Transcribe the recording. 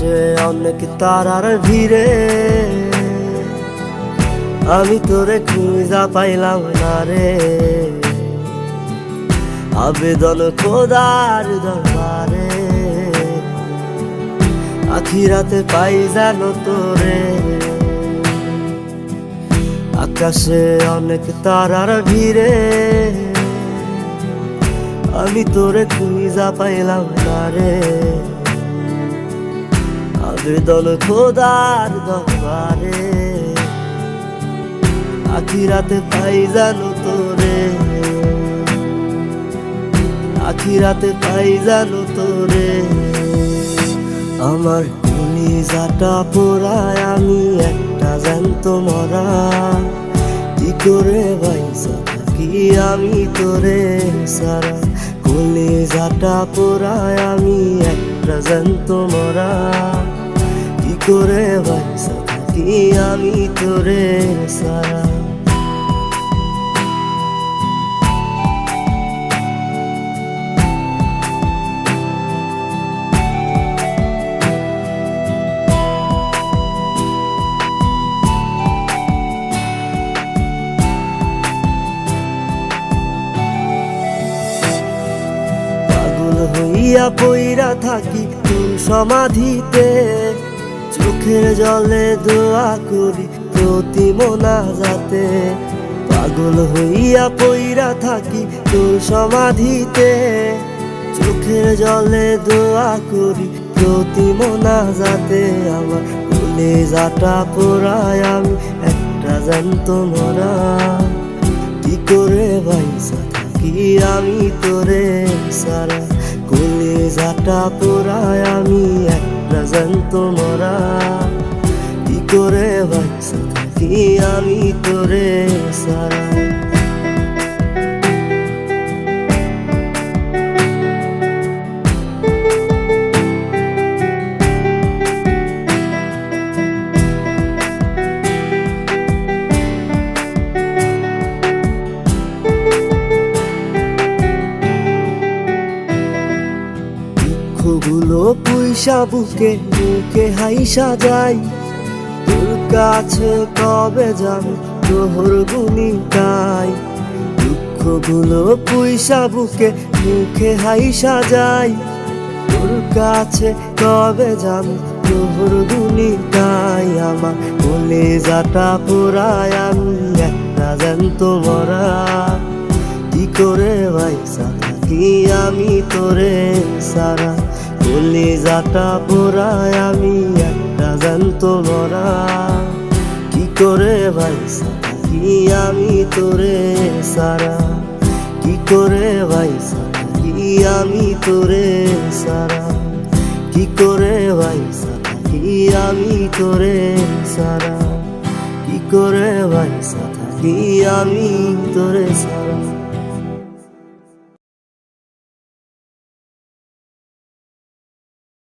আকাশে অনেক তারার ভিড়ে। আমি তোরে খুঁজা পাইলাম না রে। আবেদন খোদার দরবারে। আখিরাতে পাই জানো তোরে। আকাশে অনেক তারার ভিড়ে। আমি তোরে খুঁজা পাইলাম না রে। আবেদন খোদার দরবারে। আখিরাতে পাই জানো তোরে। আখিরাতে পাই জানো তোরে। আমার কলিজাটা পোড়ায় আমি একটা জ্যান্ত মরা। কি করে বাইসা থাকি আমি তোরে সারা। কলিজাটা পোড়ায় আমি একটা জ্যান্ত মরা। কি করে বাইসা আমি তোরে সারা? হইয়া পইরা থাকি তোর সমাধিতে? চোখের জলে দোয়া করি প্রতি মোনা যাতে পাগল হইয়া পইরা থাকি তোর সমাধিতে। চোখের জলে দোয়া করি প্রতি মোনা যাতে আমার ভুলে যাটা পোড়ায় আমি, একটা জ্যান্ত মরা। কি করে বাইসা থাকি আমি তোরে সারা? কোলে যাটা পোড়ায় আমি জ্যান্ত মরা। কি করে থাকি আমি তোরে সারা পুইসা বুকে বুকে হাইসা যাই। তোর কাছে কবে যাবে, তোহর গুনি গাই দুঃখগুলো পুইসা, বুকে মুখে হাইসা যাই। তোর কাছে কবে যাবে, তোহর গুনি তাই। আমার বলে যাটা পোড়ায় আমি, একটা জ্যান্ত মরা। কি করে ভাইসা থাকি আমি তোরে সারা? বলে যাটা পোড়ায় আমি একটা জ্যান্ত মরা কি করে ভাইসা থাকি আমি তোরে সারা? কি করে ভাইসা থাকি আমি তোরে সারা? কি করে ভাইসা থাকি আমি তোরে সারা? কি করে ভাইসা থাকি আমি তোরে সারা?